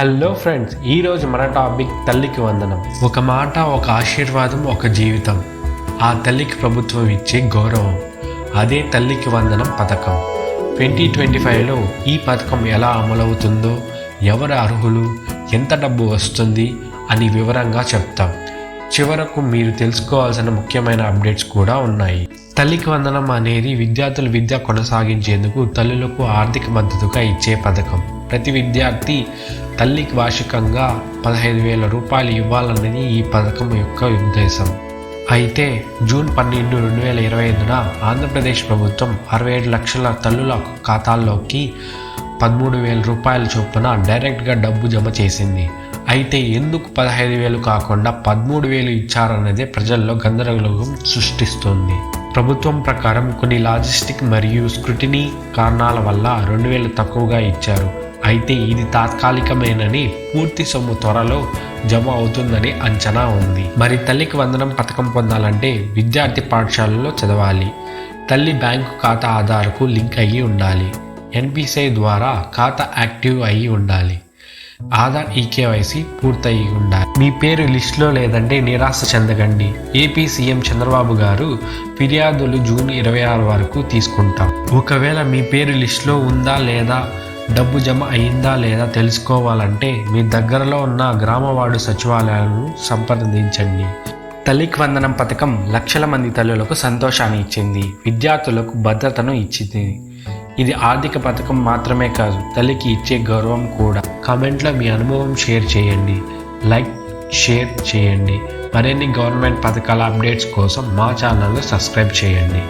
Hello friends ఈరోజు మన topic తల్లికి వందనం. ఒక మాట ఒక ఆశీర్వాదం ఒక జీవితం. ఆ తల్లికి ప్రభుత్వం ఇచ్చే గౌరవం. అదే తల్లికి వందనం పథకం. ట్వంటీ ట్వంటీ ఫైవ్లో ఈ పథకం ఎలా అమలవుతుందో ఎవరు అర్హులు ఎంత డబ్బు వస్తుంది అని వివరంగా చెప్తాం. చివరకు మీరు తెలుసుకోవాల్సిన ముఖ్యమైన అప్డేట్స్ కూడా ఉన్నాయి. తల్లికి వందనం అనేది విద్యార్థుల విద్య కొనసాగించేందుకు తల్లులకు ఆర్థిక మద్దతుగా ఇచ్చే పథకం. ప్రతి విద్యార్థి తల్లికి వార్షికంగా పదహైదు వేల రూపాయలు ఇవ్వాలన్నది ఈ పథకం యొక్క ఉద్దేశం. అయితే జూన్ పన్నెండు రెండు వేల ఇరవై ఐదున ఆంధ్రప్రదేశ్ ప్రభుత్వం అరవై ఏడు లక్షల తల్లుల ఖాతాల్లోకి పదమూడు వేల రూపాయల చొప్పున డైరెక్ట్గా డబ్బు జమ చేసింది. అయితే ఎందుకు పదహైదు వేలు కాకుండా పదమూడు వేలు ఇచ్చారన్నదే ప్రజల్లో గందరగోళం సృష్టిస్తుంది. ప్రభుత్వం ప్రకారం కొన్ని లాజిస్టిక్ మరియు స్క్రూటినీ కారణాల వల్ల రెండు వేలు తక్కువగా ఇచ్చారు. అయితే ఇది తాత్కాలికమేనని పూర్తి సొమ్ము త్వరలో జమ అవుతుందని అంచనా ఉంది. మరి తల్లికి వందనం పథకం పొందాలంటే విద్యార్థి పాఠశాలలో చదవాలి. తల్లి బ్యాంకు ఖాతా ఆధార్కు లింక్ అయ్యి ఉండాలి. ఎన్పిసిఐ ద్వారా ఖాతా యాక్టివ్ అయ్యి ఉండాలి. ఆధార్ ఈకేవైసీ పూర్తయి ఉండాలి మీ పేరు లిస్టులో లేదంటే నిరాశ చెందకండి. ఏపీ సీఎం చంద్రబాబు గారు ఫిర్యాదులు జూన్ ఇరవై ఆరు వరకు తీసుకుంటాం. ఒకవేళ మీ పేరు లిస్టులో ఉందా లేదా డబ్బు జమ అయిందా లేదా తెలుసుకోవాలంటే మీ దగ్గరలో ఉన్న గ్రామవార్డు సచివాలయాలను సంప్రదించండి. తల్లికి వందనం పథకం లక్షల మంది తల్లులకు సంతోషాన్ని ఇచ్చింది. విద్యార్థులకు భద్రతను ఇచ్చింది. ఇది ఆర్థిక పథకం మాత్రమే కాదు తల్లికి ఇచ్చే గౌరవం కూడా. కామెంట్లో మీ అనుభవం షేర్ చేయండి లైక్ షేర్ చేయండి. మరిన్ని గవర్నమెంట్ పథకాల అప్డేట్స్ కోసం మా ఛానల్ను సబ్స్క్రైబ్ చేయండి.